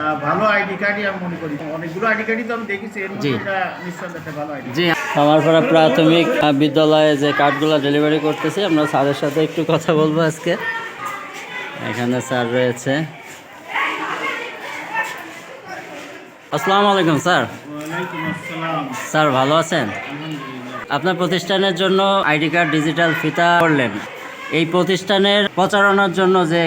আহ, ভালো আইডি কার্ডই আমি মনে করি। অনেকগুলো আইডি কার্ডই তো আমি দেখেছি এর মধ্যে এটা নিঃসন্দেহে একটা ভালো আইডি জি কামারপাড়া প্রাথমিক বিদ্যালয়ে যে কার্ডগুলো ডেলিভারি করতেছি আমরা স্যারের সাথে একটু কথা বলব আজকে। এখানে স্যার রয়েছে। আসসালামু আলাইকুম স্যার। স্যার ভালো আছেন? আপনার প্রতিষ্ঠানের জন্য আইডি কার্ড ডিজিটাল ফিতা করলেন। এই প্রতিষ্ঠানের প্রচারণার জন্য যে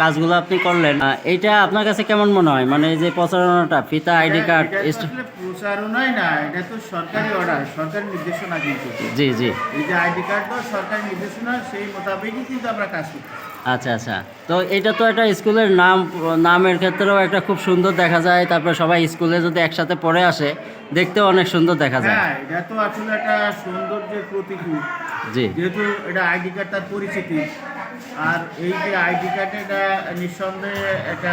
কাজগুলো আপনি করলেন এইটা আপনার কাছে কেমন মনে হয়? মানে এই যে প্রচারণাটা ফিতা আইডি কার্ড এটা প্রচারণাই না এটা তো সরকারি অর্ডার সরকারি নির্দেশনা কিন্তু। জি জি। এই যে আইডি কার্ড তো সরকারি নির্দেশনা সেই মোতাবেকই কিন্তু আমরা কাজ করি আচ্ছা আচ্ছা। তো এটা তো একটা স্কুলের নাম নামের ক্ষেত্রেও একটা খুব সুন্দর দেখা যায়। তারপরে সবাই স্কুলে যদি একসাথে পড়ে আসে দেখতেও অনেক সুন্দর দেখা যায়। হ্যাঁ এটা তো আসলে একটা সৌন্দর্যের প্রতীকরূপ জি যেহেতু এটা আইডি কার্ড তার পরিচিতি। আর এই যে আইডি কার্ড এটা নিঃসন্দেহে একটা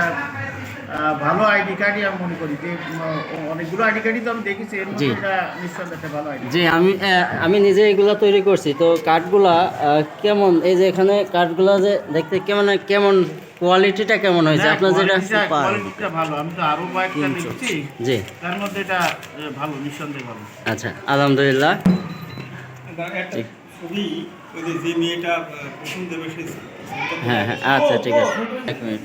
ভালো আইডি কার্ডই আমি মনে করি। যে অনেকগুলো আইডি কার্ডই তো আমি দেখেছি এর মধ্যে এটা নিঃসন্দেহে একটা ভালো আইডি জি আমি আমি নিজে এগুলা তৈরি করছি। তো কার্ডগুলা কেমন এই যে এখানে কাঠগুলা যে দেখতে কেমন কেমন কোয়ালিটিটা কেমন হয়েছে? আপনার যেটা কোয়ালিটিটা ভালো। আমি তো আরও কয়েকটা লিখছি জি। তার মধ্যে এটা ভালো নিঃসন্দেহে ভালো। আচ্ছা আলহামদুলিল্লাহ। একটা ছবি ওই যে যে মেয়েটা প্রথম দেবে সেই হ্যাঁ হ্যাঁ আচ্ছা ঠিক আছে। এক মিনিট।